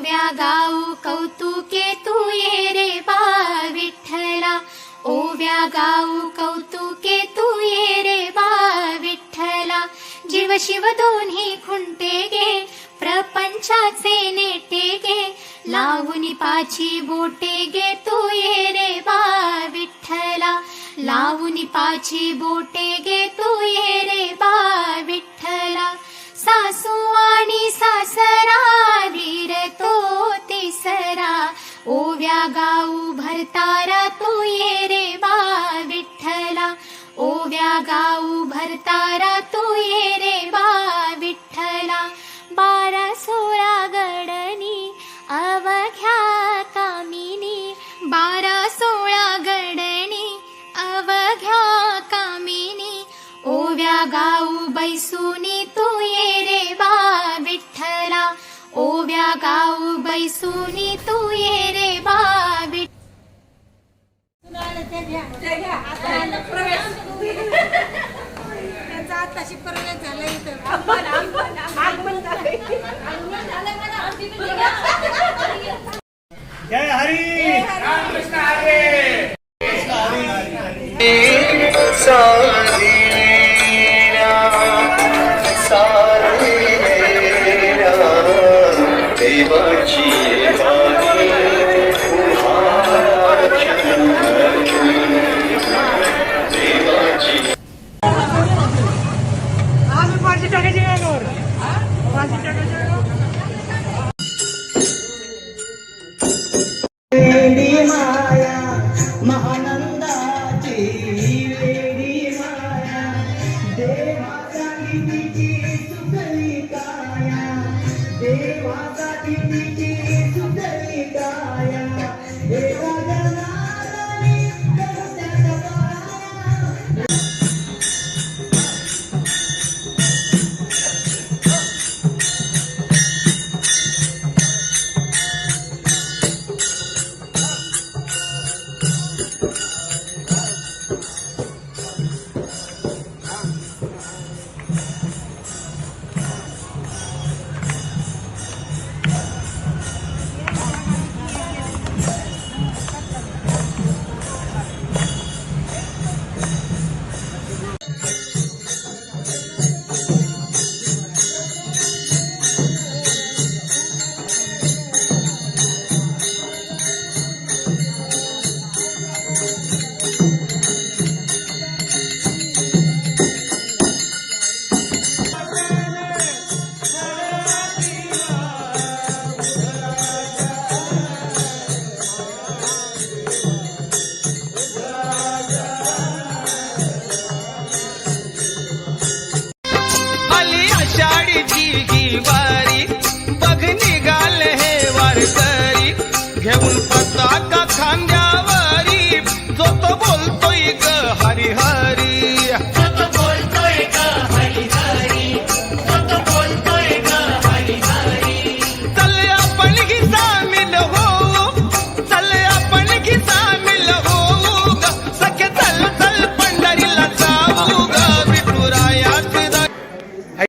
ओव्या गाऊ कौतुके तू ये रे बा विठ्ठला ओव्या गाऊ कौतुके तू ये रे बा विठ्ठला जीव शिव दोन्ही खुंटे गे प्रपंचाचे नेटे गे लावून पाची बोटे गे तू ये रे बा विठ्ठला लावून पाची बोटे गे तू ये रे बा विठ्ठला सासू आणि सासर ओव्या गाऊ भरतारा तू ये रे बा विठ्ठला. ओव्या गाऊ भरतारा तू ये रे बा विठ्ठला. बारा सोळा गडनी अवघ्या कामिनी. बारा सोळा गडणी अवघ्या कामिनी. ओव्या गाऊ बैसुनी तू ये रे बा विठ्ठला. ओव्या गाऊ बैसुनी तू ये रे बा विठ्ठला आताशी प्रवेश झाला इथं जय हरी देवाची देवाची